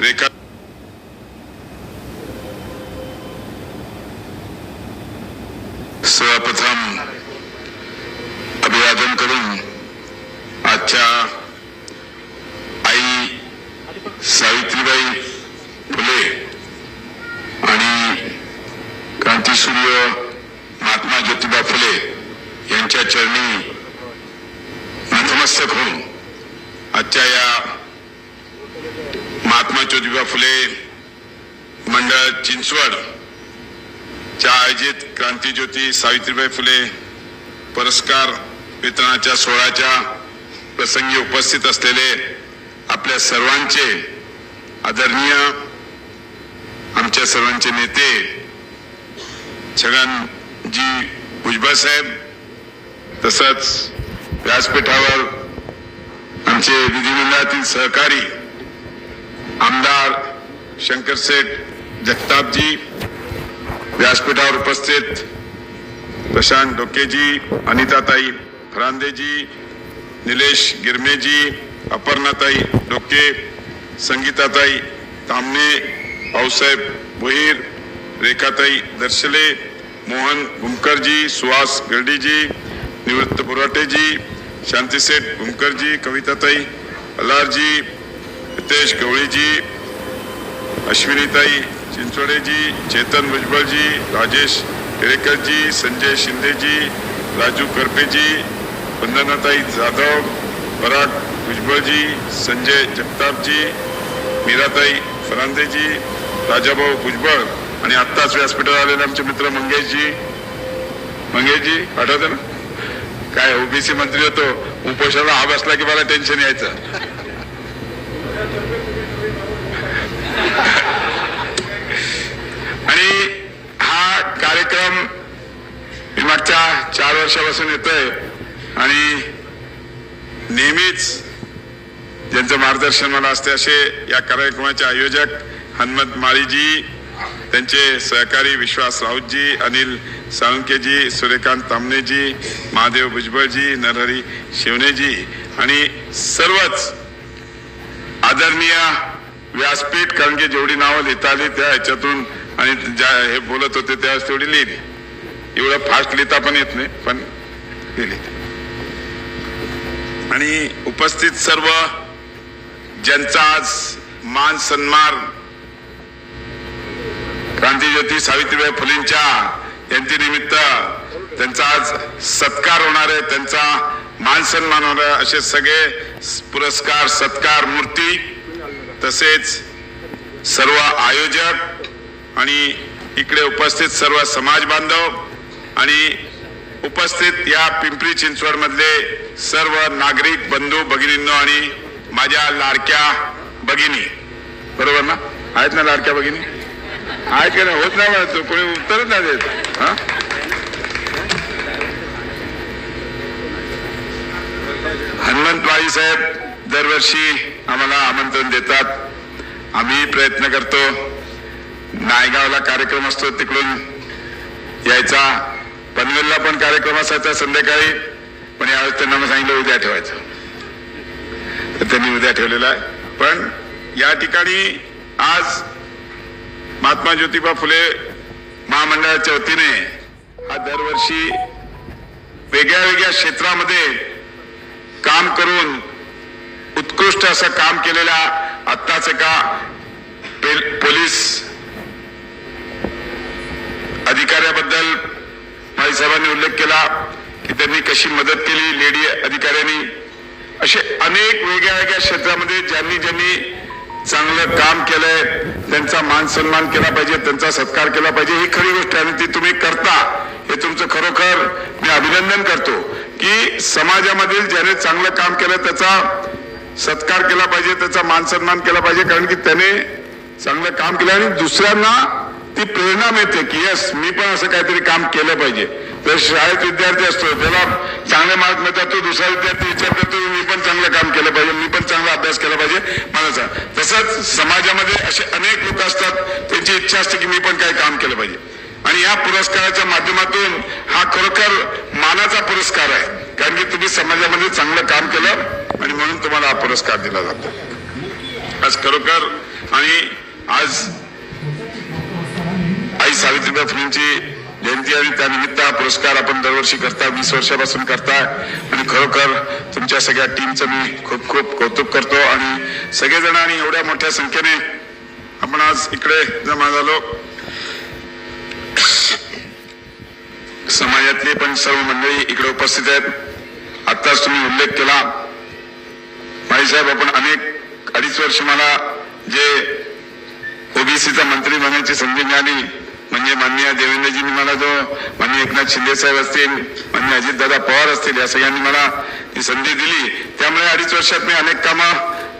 रेखा सर्वप्रथम अभिवादन करून आजच्या आई सावित्रीबाई फुले आणि क्रांतीसूर्य महात्मा ज्योतिबा फुले यांच्या चरणी नतमस्तक होऊन आजच्या या महात्मा ज्योतिबा फुले मंडळ चिंचवड च्या आयोजित क्रांतीज्योती सावित्रीबाई फुले पुरस्कार वितरणाच्या सोहळ्याच्या प्रसंगी उपस्थित असलेले आपल्या सर्वांचे आदरणीय आमच्या सर्वांचे नेते छगनजी भुजबळ साहेब तसंच व्यासपीठावर आमचे विधिमंडळातील सहकारी आमदार शंकर शंकरसेठ जगतापजी व्यासपीठावर उपस्थित प्रशांत डोकेजी अनिताताई फरांदेजी निलेश गिरमेजी अपर्णाताई डोके संगीताताई तामणे भाऊसाहेब भोईर रेखाताई दर्शले मोहन गुमकरजी सुहास गर्डीजी निवृत्त बोराटेजी शांतीसेठ गुमकरजी कविताताई अलारजी हितेश गवळीजी अश्विनीताई चिंचोडेजी चेतन भुजबळजी राजेश केळेकरजी संजय शिंदेजी राजू करपेजी वंदनाताई जाधव पराग भुजबळजी संजय जगतापजी मीराताई फरांदेजी राजाभाऊ भुजबळ आणि आत्ताच व्यासपीठावर आलेले आमचे मित्र मंगेशजी. मंगेशजी आठवतं ना? काय ओबीसी मंत्री होतो. उपोषणाला हा बसला की मला टेन्शन यायचं. आणि हा कार्यक्रम मागच्या चार वर्षापासून येतोय आणि नेहमीच ज्यांचं मार्गदर्शन मला असते असे या कार्यक्रमाचे आयोजक हनुमंत माळीजी त्यांचे सहकारी विश्वास राऊतजी अनिल साळुंकेजी सूर्यकांत तामनेजी महादेव भुजबळजी नरहरी शिवनेजी आणि सर्वच आदरणीय व्यासपीठ कारण की जेवढी नावं लिहिता आली त्या ह्याच्यातून आणि ज्या हे बोलत होते त्यावेळेस तेवढी लिहिली. एवढं फास्ट लिहिता पण येत नाही पण लिहिली. आणि उपस्थित सर्व ज्यांचा आज मान सन्मान क्रांतीज्योती सावित्रीबाई फुलेंच्या जयंतीनिमित्त त्यांचा आज सत्कार होणार आहे त्यांचा मान सन्मान होणार आहे. असे सगळे पुरस्कार सत्कार मूर्ती तसेच सर्व आयोजक आणि इकडे उपस्थित सर्व समाज बांधव आणि उपस्थित या पिंपरी चिंचवड मधले सर्व नागरिक बंधू भगिनींनो आणि माझ्या लाडक्या भगिनी. बरोबर ना? आहेत ना लाडक्या भगिनी? आहेत का नाही? होत नाही तो. कोणी उत्तरच नाही देत. हा? हनुमंतवाडी साहेब दरवर्षी आम्हाला आमंत्रण देतात. आम्ही प्रयत्न करतो नायगावला कार्यक्रम असतो तिकडून यायचा. पनवेलला पण कार्यक्रम असायचा संध्याकाळी पण यावेळेस त्यांना मग सांगितलं उद्या ठेवायचं. तर त्यांनी उद्या ठेवलेला आहे. पण या ठिकाणी आज महात्मा ज्योतिबा फुले महामंडळाच्या वतीने हा दरवर्षी वेगळ्या वेगळ्या क्षेत्रामध्ये काम करून उत्कृष्ट असं काम केलेल्या आत्ताच एका पोलीस अधिकाऱ्याबद्दल माझी साहेबांनी उल्लेख केला की त्यांनी कशी मदत केली लेडी अधिकाऱ्यांनी. असे अनेक वेगळ्या वेगळ्या क्षेत्रामध्ये ज्यांनी ज्यांनी चांगलं काम केलंय त्यांचा मान सन्मान केला पाहिजे त्यांचा सत्कार केला पाहिजे ही खरी गोष्ट आहे आणि ती तुम्ही करता हे तुमचं खरोखर मी अभिनंदन करतो की समाजामधील ज्याने चांगलं काम केलं त्याचा सत्कार केला पाहिजे त्याचा मान सन्मान केला पाहिजे कारण की त्याने चांगलं काम केलं आणि दुसऱ्यांना ती प्रेरणा मिळते की यस मी पण असं काहीतरी काम केलं पाहिजे. तर शाळेत विद्यार्थी असतो त्याला चांगले मार्क मिळतात तो दुसरा विद्यार्थी विचार तो मी पण चांगलं काम केलं पाहिजे मी पण चांगला अभ्यास केला पाहिजे. मला तसंच समाजामध्ये असे अनेक लोक असतात त्यांची इच्छा असते की मी पण काही काम केलं पाहिजे. आणि या पुरस्काराच्या माध्यमातून हा खरोखर मानाचा पुरस्कार आहे. कारण की तुम्ही समाजामध्ये चांगलं काम केलं आणि म्हणून तुम्हाला हा पुरस्कार दिला जातो. आज खरोखर आणि आज सावित्रीबाई फुलेंची जयंती आणि त्यानिमित्त हा पुरस्कार आपण दरवर्षी करता वीस वर्षापासून करताय आणि खरोखर तुमच्या सगळ्या टीमचं मी खूप खूप कौतुक करतो. आणि सगळेजण आणि एवढ्या मोठ्या संख्येने आपण आज इकडे जमा झालो. समाजातले पण सर्व मंडळी इकडे उपस्थित आहेत. आताच तुम्ही उल्लेख केला. माईसाहेब आपण अनेक अडीच वर्ष मला जे ओबीसीचा मंत्री बनण्याची संधी मिळाली म्हणजे माननीय देवेंद्रजींनी मला जो माननीय एकनाथ शिंदे साहेब असतील माननीय अजितदादा पवार असतील या सगळ्यांनी मला ही संधी दिली. त्यामुळे अडीच वर्षात मी अनेक कामं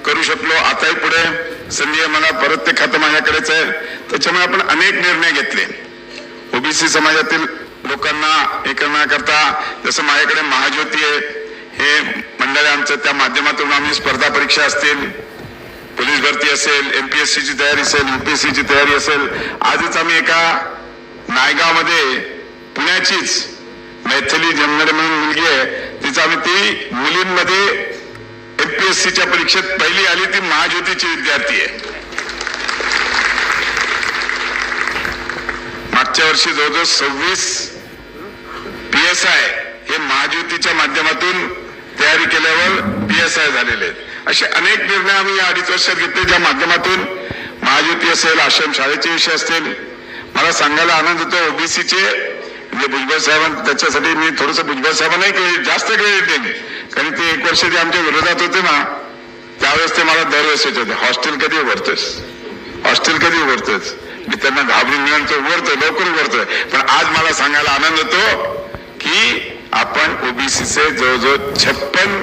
करू शकलो. आताही पुढे संधी आहे मला परत ते खातं माझ्याकडेच आहे. त्याच्यामुळे आपण अनेक निर्णय घेतले. ओबीसी समाजातील लोकांना हे करण्याकरता जसं माझ्याकडे महाज्योती आहे हे मंडळ आमचं त्या माध्यमातून आम्ही स्पर्धा परीक्षा असतील पोलीस भरती असेल एमपीएससी ची तयारी असेल युपीएससी ची तयारी असेल आजच आम्ही एका नायगावमध्ये पुण्याचीच मैथिली जमनडे म्हणून मुलगी आहे तिचं आम्ही ती मुलींमध्ये एमपीएससीच्या परीक्षेत पहिली आली ती महाज्योतीची विद्यार्थी आहे. मागच्या वर्षी जवळजवळ सव्वीस पी एस आय हे महाज्योतीच्या माध्यमातून तयारी केल्यावर पी एस आय झालेले आहेत. असे अनेक निर्णय आम्ही या अडीच वर्षात घेतले ज्या माध्यमातून महायुती असेल आश्रम शाळेचे विषय असतील. मला सांगायला आनंद होतो ओबीसीचे म्हणजे भुजबळ साहेबां त्याच्यासाठी मी थोडस भुजबळ साहेबांनाही क्रेडिट जास्त क्रेडिट देईन. कारण ते एक वर्ष जे आमच्या विरोधात होते ना त्यावेळेस ते मला दरवेळेस होते. हॉस्टेल कधी उघडतोस हॉस्टेल कधी उघडतोस मी त्यांना घाबरून मिळून उघडतोय लवकर उघडतोय. पण आज मला सांगायला आनंद होतो की आपण ओबीसीचे जवळजवळ छप्पन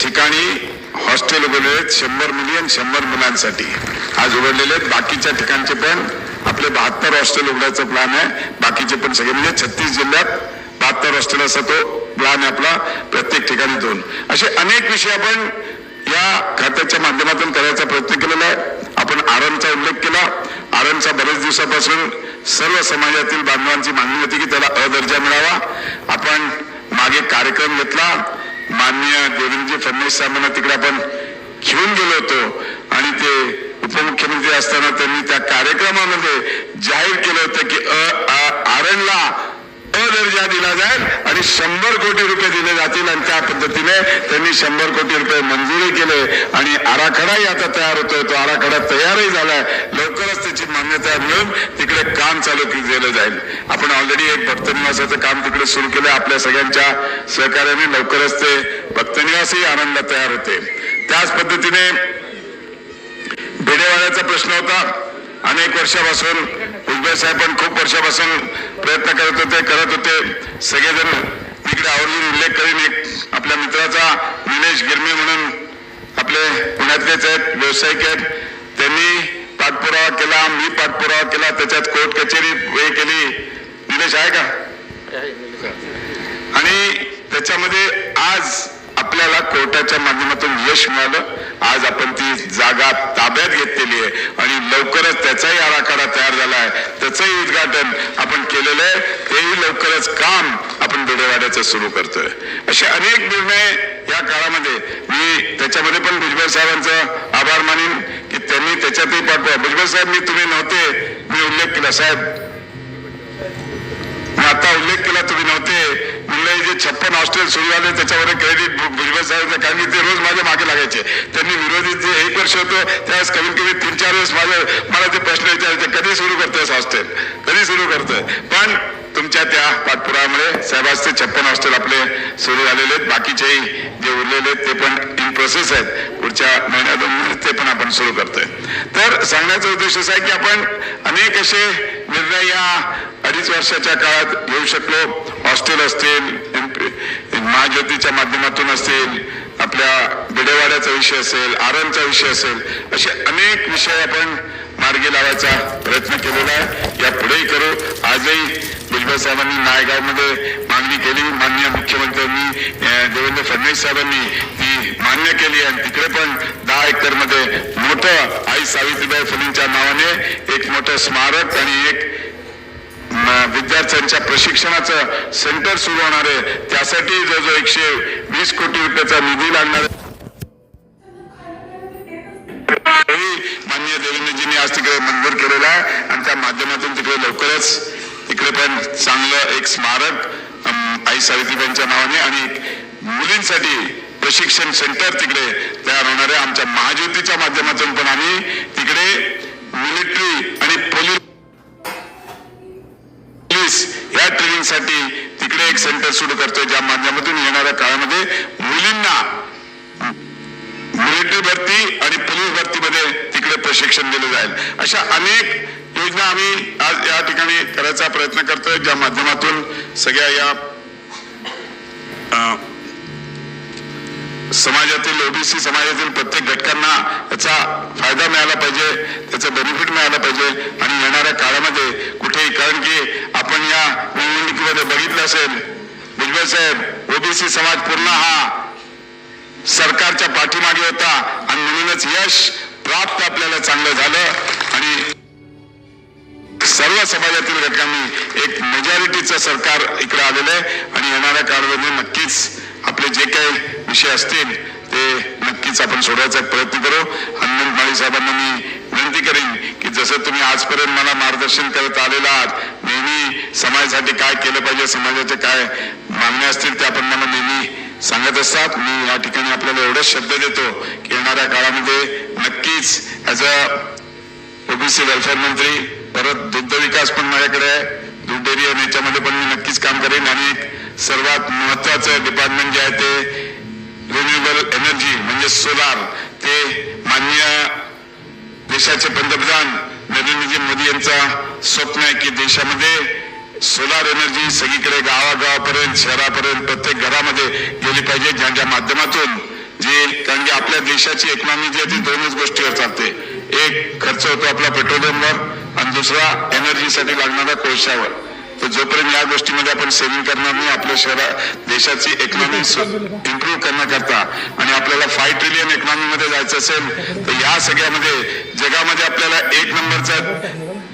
ठिकाणी हॉस्टेल उघडलेले आहेत शंभर मुली आणि शंभर मुलांसाठी. आज उघडलेले आहेत. बाकीच्या ठिकाणचे पण आपले बहात्तर हॉस्टेल उघडायचा प्लॅन आहे. बाकीचे पण सगळे म्हणजे छत्तीस जिल्ह्यात बहात्तर हॉस्टेल असा तो प्लॅन आहे आपला प्रत्येक ठिकाणी दोन असे अनेक विषय आपण या खात्याच्या माध्यमातून करायचा प्रयत्न केलेला आहे. आपण आरमचा उल्लेख केला. आरमचा बरेच दिवसापासून सर्व समाजातील बांधवांची मागणी होती की त्याला अ दर्जा मिळावा. आपण मागे कार्यक्रम घेतला. माननीय देवेंद्रजी फडणवीस साहेबांना तिकडे आपण घेऊन गेलो होतो. आणि ते उपमुख्यमंत्री असताना त्यांनी त्या कार्यक्रमामध्ये जाहीर केलं होतं की अ आरणला अ दर्जा दिला जाईल आणि शंभर कोटी रुपये दिले जातील आणि त्या पद्धतीने त्यांनी शंभर कोटी रुपये मंजुरी केले आणि आराखडाही आता तयार होतोय तो आराखडा तयारही झालाय लवकरच त्याची मान्यता मिळून तिकडे काम चालू केलं जाईल. आपण ऑलरेडी एक भक्तनिवासाचं काम तिकडे सुरू केलं. आपल्या सगळ्यांच्या सहकार्याने लवकरच ते भक्तनिवासही आनंद तयार होते. त्याच पद्धतीने बेडेवाड्याचा प्रश्न होता. अनेक वर्षापासून उजबे साहेब पण खूप वर्षापासून प्रयत्न करत होते करत होते. सगळेजण तिकडे इकडे आवर्जून उल्लेख करीन एक आपल्या मित्राचा निलेश गिरमे म्हणून आपले पुण्यातलेच आहेत व्यावसायिक आहेत. त्यांनी पाठपुरावा केला मी पाठपुरावा केला त्याच्यात कोर्ट कचेरी हे केली. निलेश आहे का? आणि त्याच्यामध्ये आज आपल्याला कोर्टाच्या माध्यमातून यश मिळालं. आज आपण ती जागा ताब्यात घेतलेली आहे आणि लवकरच त्याचाही आराखडा तयार झाला आहे. त्याचंही उद्घाटन आपण केलेलं आहे. तेही लवकरच काम आपण बिडेवाड्याचं सुरू करतोय. असे अनेक निर्णय या काळामध्ये मी त्याच्यामध्ये पण भुजबळ साहेबांचं आभार मानेन की त्यांनी त्याच्यातही पाठवा भुजबळ साहेब मी तुम्ही नव्हते. मी उल्लेख केला. साहेब आता उल्लेख केला तुम्ही नव्हते. म्हणलं जे छप्पन हॉस्टेल सुरू झाले त्याच्यावर क्रेडिट भुजबळ साहेब कारण की ते रोज माझ्या मागे लागायचे. त्यांनी विरोधी जे एक वर्ष होतं त्यावेळेस कमीत कमी तीन चार वेळेस माझे मला ते प्रश्न विचारायचे कधी सुरू करतोय हॉस्टेल कधी सुरू करतोय? पण तुमच्या त्या पाठपुरामुळे साहेबांचे छप्पन हॉस्टेल आपले सुरू झालेले आहेत. बाकीचेही जे उरलेले आहेत ते पण इन प्रोसेस आहेत. पुढच्या महिन्यात दोन महिन्यात ते पण आपण सुरू करतोय. तर सांगण्याचा उद्देश असा आहे की आपण अनेक असे निर्णय या अडीच वर्षाच्या काळात घेऊ शकलो. हॉस्टेल असतील महाज्योतीच्या माध्यमातून असतील आपल्या बिडेवाड्याचा विषय असेल आरणचा विषय असेल असे अनेक विषय आपण मार्गी लावायचा प्रयत्न केलेला आहे. या पुढेही करू. आजही भुजबळ साहेबांनी नायगावमध्ये मागणी केली. मान्य मुख्यमंत्र्यांनी देवेंद्र फडणवीस साहेबांनी ती मान्य केली. आणि तिकडे पण दहा एकरमध्ये मोठं आई सावित्रीबाई फुलेंच्या नावाने एक मोठं स्मारक आणि एक विद्यार्थ्यांच्या प्रशिक्षणाचं सेंटर सुरू होणार आहे. त्यासाठी जवळजवळ एकशे वीस कोटी रुपयाचा निधी लागणार मान्य देवेंद्रजींनी आज तिकडे मंजूर केलेला आहे. आणि त्या माध्यमातून तिकडे लवकरच तिकडे पण चांगलं एक स्मारक आई सावित्रीबाईंच्या नावाने आणि एक मुलींसाठी प्रशिक्षण सेंटर तिकडे तयार होणार आहे. आमच्या महाज्योतीच्या माध्यमातून पण आम्ही तिकडे मिलिटरी आणि पोलीस या ट्रेनिंगसाठी तिकडे एक सेंटर सुरू करतोय ज्या माध्यमातून येणाऱ्या काळामध्ये मुलींना मिलिटरी भरती आणि पोलीस भरतीमध्ये तिकडे प्रशिक्षण दिलं जाईल. अशा अनेक योजना आम्ही आज या ठिकाणी करायचा प्रयत्न करतोय ज्या माध्यमातून सगळ्या या समाजातील ओबीसी समाजातील प्रत्येक घटकांना त्याचा फायदा मिळाला पाहिजे त्याचं बेनिफिट मिळालं पाहिजे. आणि येणाऱ्या काळामध्ये कुठेही कारण की आपण या निवडणुकीमध्ये बघितलं असेल भुजबळ साहेब ओबीसी समाज पूर्ण हा सरकारच्या पाठीमागे होता. आणि म्हणूनच यश प्राप्त आपल्याला चांगलं झालं. आणि सर्व समाजातील घटकांनी एक मेजॉरिटीचं सरकार इकडे आलेलं आहे आणि येणाऱ्या काळामध्ये नक्कीच आपले जे काही विषय असतील ते नक्कीच आपण सोडवायचा प्रयत्न करू. हनुमंत माळी साहेबांना मी विनंती करेन की जसं तुम्ही आजपर्यंत मला मार्गदर्शन करत आलेला आहात नेहमी समाजासाठी काय केलं पाहिजे समाजाचे काय मागण्या असतील ते आपण मला नेहमी सांगत असतात. मी या ठिकाणी आपल्याला एवढंच शब्द देतो की येणाऱ्या काळामध्ये नक्कीच ॲज अ ओबीसी वेलफेअर मंत्री परत दुग्ध विकास पण माझ्याकडे आहे. दूध डेअरी आणि याच्यामध्ये पण मी नक्कीच काम करेन आणि एक सर्वात महत्वाचं डिपार्टमेंट जे आहे ते रिन्युएबल एनर्जी म्हणजे सोलार ते माननीय देशाचे पंतप्रधान नरेंद्रजी मोदी यांचा स्वप्न आहे की देशामध्ये सोलार एनर्जी सगळीकडे गावागावापर्यंत शहरापर्यंत प्रत्येक घरामध्ये गेली पाहिजे. ज्यांच्या माध्यमातून जे कारण की आपल्या देशाची इकॉनॉमी जी आहे ती दोनच गोष्टीवर चालते. एक खर्च होतो आपला पेट्रोलियमवर दुसरा एनर्जीसाठी लागणारा कोळशावर तर जोपर्यंत या गोष्टीमध्ये आपण सेव्हिंग करणार नाही आपल्या शहरा देशाची इकॉनॉमी इम्प्रूव्ह करण्याकरता आणि आपल्याला फाय ट्रिलियन इकॉनॉमीमध्ये जायचं असेल तर या सगळ्यामध्ये जगामध्ये आपल्याला एक नंबरचा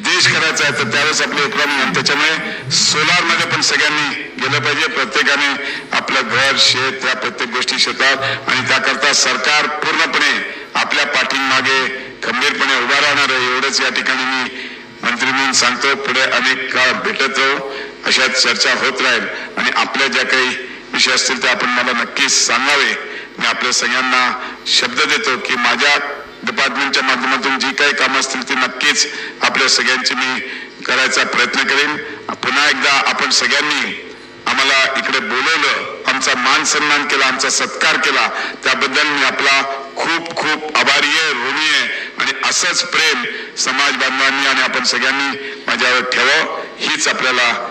देश करायचा आहे तर त्यावेळेस आपली इकॉनॉमी आणि त्याच्यामुळे सोलारमध्ये पण सगळ्यांनी गेलं पाहिजे. प्रत्येकाने आपलं घर शेत त्या प्रत्येक गोष्टी शेतात आणि त्याकरता सरकार पूर्णपणे आपल्या पाठीमागे खंबीरपणे उभा राहणार आहे. एवढंच या ठिकाणी मी मंत्री म्हणून सांगतो पुढे अनेक काळ भेटत राहू अशा चर्चा होत राहील. आणि आपल्या ज्या काही विषय असतील ते आपण मला नक्कीच सांगावे. मी आपल्या सगळ्यांना शब्द देतो की माझ्या डिपार्टमेंटच्या माध्यमातून जी काही कामं असतील ती नक्कीच आपल्या सगळ्यांची मी करायचा प्रयत्न करेन. पुन्हा एकदा आपण सगळ्यांनी आम्हाला इकडे बोलवलं आमचा मान सन्मान केला आमचा सत्कार केला. त्याबद्दल मी आपला खूप खूप आभारी आहे ऋणी आहे. आणि असंच प्रेम समाज बांधवांनी आणि आपण सगळ्यांनी माझ्यावर ठेवावं हीच आपल्याला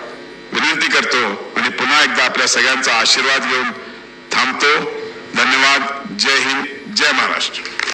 विनंती करतो. आणि पुन्हा एकदा आपल्या सगळ्यांचा आशीर्वाद घेऊन थांबतो. धन्यवाद. जय हिंद. जय महाराष्ट्र.